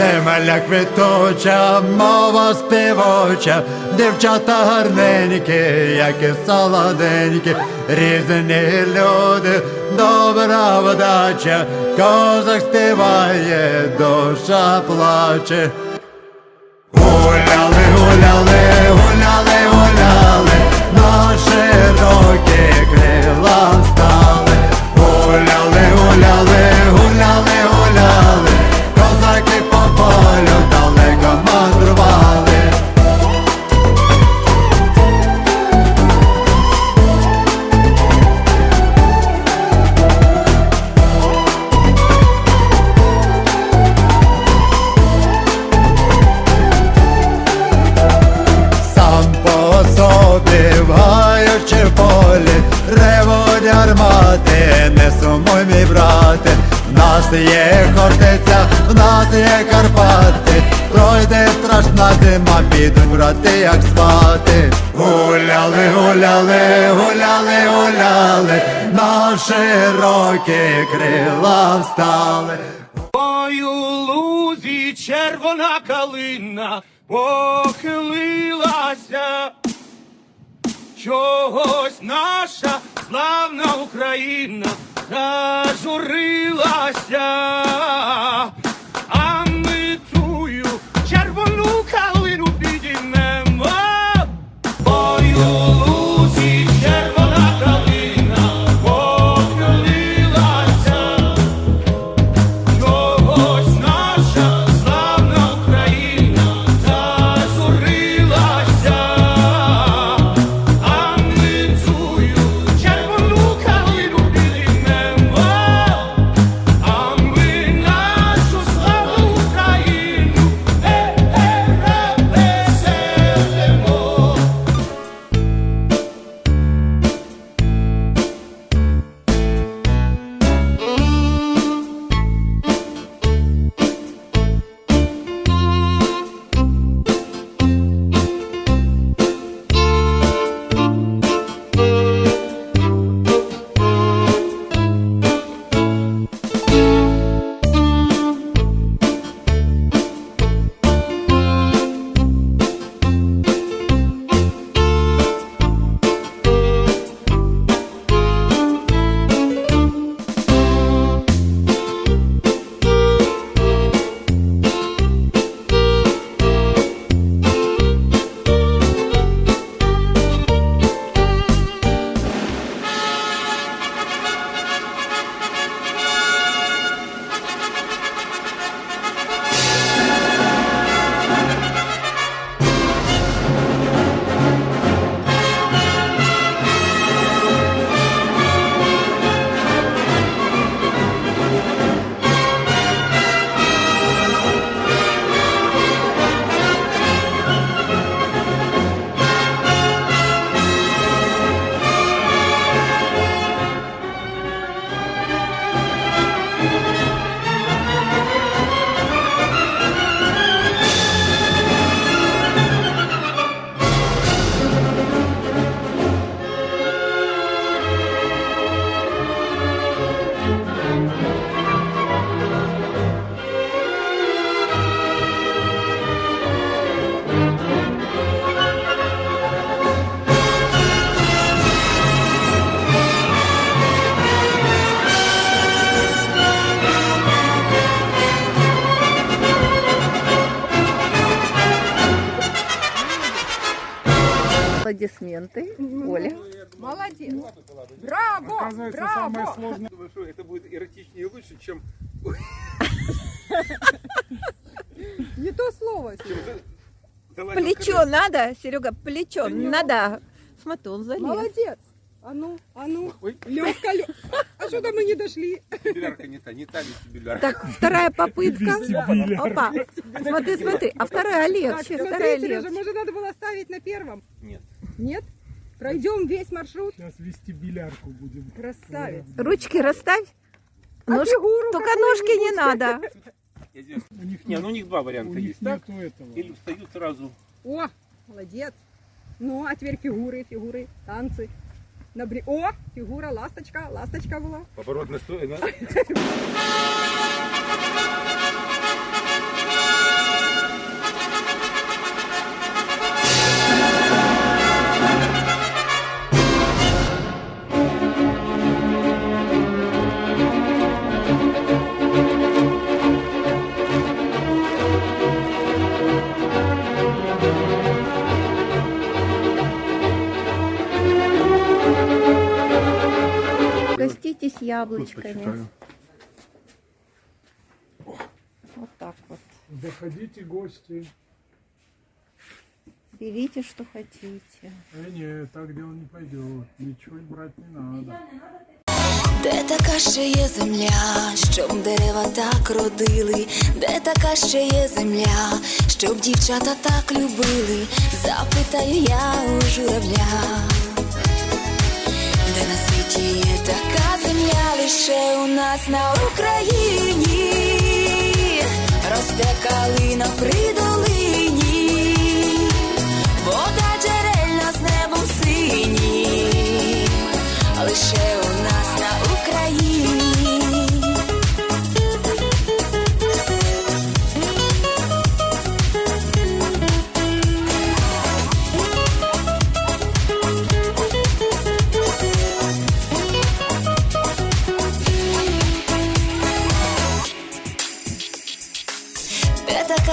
Земля квіточа, мова співоча, дівчата гарненькі, і солоденькі, різні люди, добра вдача, козак співає, душа плаче. Гуляли, гуляли, гармати, не сумуй, мій брате. В нас є Хортиця, в нас є Карпати. Пройде страшна зима, підуть брати, як спати. Гуляли, гуляли, гуляли, гуляли. На широкі крила встали. Ой, лузі червона калина похилилася. Чогось наша славна Україна зажурилася. Аплодисменты. Оля. Молодец. Браво! Браво! Думаю, что это будет эротичнее и лучше, чем, Не то слово. Плечо надо, Серега, плечо надо. Смотри, он залез. Молодец. А ну, а ну. Легко, легко. А что там мы не дошли? Вестибулярка не та, не та вестибулярка. Так, вторая попытка. Опа. Смотри, смотри. А вторая Олег. Так, Сейчас смотри, вторая Сережа, Олег. может надо было ставить на первом? Нет. Нет? Пройдем весь маршрут. Сейчас вестибулярку будем. Красавец. Ручки расставь. А Нож- фигуру Только ножки не надо. У них, Не, нет, ну у них два у варианта них есть. Так, нету этого. или встают сразу. О, молодец. Ну, а теперь фигуры, фигуры, танцы. На бри... О, фигура, ласточка, ласточка была. Поворот на сто... на- Угоститесь яблочками. Вот так вот. Заходите, гости. Берите, что хотите. Э, нет, так дело не пойдет. Ничего брать не надо. Де така ще є земля, щоб дерева так родили, де така ще є земля, щоб дівчата так любили, запитаю я у журавля, де на світі є така земля, Лише у нас на Україні, росте калина при